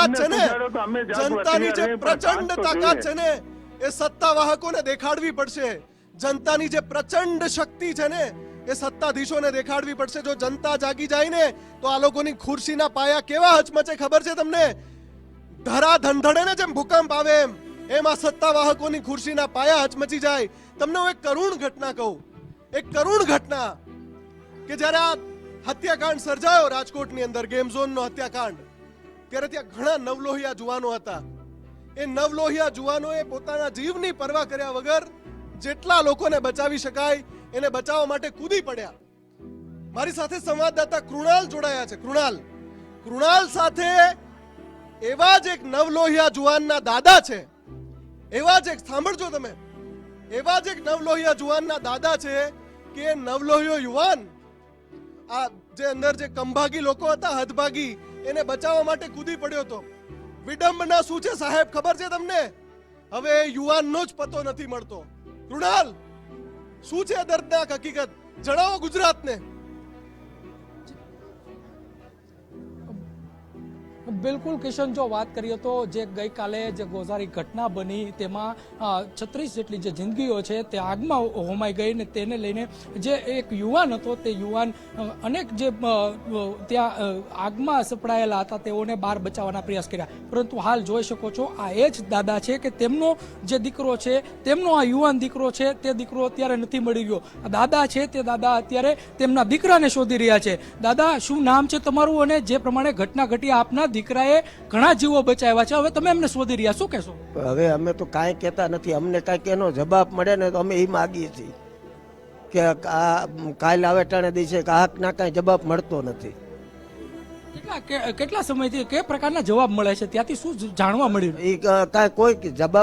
તાકાત છે ને? જનતાની જે પ્રચંડ તાકાત છે ને એ સત્તાવાહકોને દેખાડવી પડશે. જનતાની જે પ્રચંડ શક્તિ છે ને એ સત્તાધીશોને દેખાડવી પડશે. જો જનતા જાગી જાય ને તો આ લોકોની ખુરશીના પાયા કેવા હચમચે ખબર છે તમને? ધરા ધંધડે ને જેમ ભૂકંપ આવે એમ એમાં સત્તાવાહકોની ખુરશીના પાયા હચમચી જાય. તમને હું એક કરુણ ઘટના કહું. એક કરુણ ઘટના કે જ્યારે આ હત્યાકાંડ સર્જાયો રાજકોટની અંદર ગેમ ઝોનનો હત્યાકાંડ. ત્યારે ત્યાં ઘણા નવલોહિયા જુવાનો હતા. એ નવલોહિયા જુવાનોએ પોતાના જીવની પરવા કર્યા વગર જેટલા લોકોને બચાવી શકાય, એને બચાવવા માટે કૂદી પડ્યા. મારી સાથે સંવાદદાતા કૃણાલ જોડાયા છે. કૃણાલ કૃણાલ સાથે એવા જ એક નવલોહિયા જુવાનના દાદા છે. એવા જ એક, સાંભળજો તમે. એવા જ એક નવલોહિયા જુવાનના દાદા છે કે નવલોહિયો યુવાન, આ જે અંદર જે કંભાગી લોકો હતા, હદભાગી એને બચાવવા માટે કૂદી પડ્યો હતો વિડંબના શું છે સાહેબ? ખબર છે તમને? હવે યુવાનનો જ પતો નથી મળતો. કૃણાલ, શું છે દર્દનાક હકીકત? જણાવો ગુજરાતને. બિલકુલ કિશન, જો વાત કરીએ તો જે ગઈકાલે જે ગોઝારી ઘટના બની, તેમાં છત્રીસ જેટલી જે જિંદગીઓ છે, તે આગમાં હોમાઈ ગઈ ને તેને લઈને જે એક યુવાન હતો, તે યુવાન અનેક જે ત્યાં આગમાં સપડાયેલા હતા, તેઓને બહાર બચાવવાના પ્રયાસ કર્યા. પરંતુ હાલ જોઈ શકો છો, આ એ જ દાદા છે કે તેમનો જે દીકરો છે, તેમનો આ યુવાન દીકરો છે, તે દીકરો અત્યારે નથી મળી ગયો દાદા છે, તે દાદા અત્યારે તેમના દીકરાને શોધી રહ્યા છે. દાદા, શું નામ છે તમારું? અને જે પ્રમાણે ઘટના ઘટી, આપના દીકરાએ ઘણા જીવો બચાવ્યા છે. હવે તમે એમને શોધી રહ્યા શું કહેશો? હવે અમે તો કાંઈ કહેતા નથી. અમને કાંઈક એનો જવાબ મળે ને તો અમે એ માગીએ છીએ કે આ કાલ આવે ટાણે દિવસે કે ના કાંઈ જવાબ મળતો નથી. કેટલા કેટલા સમયથી કે પ્રકારના જવાબ મળે છે? ત્યાંથી શું જાણવા મળ્યું? એ કાંઈ કોઈ જવાબ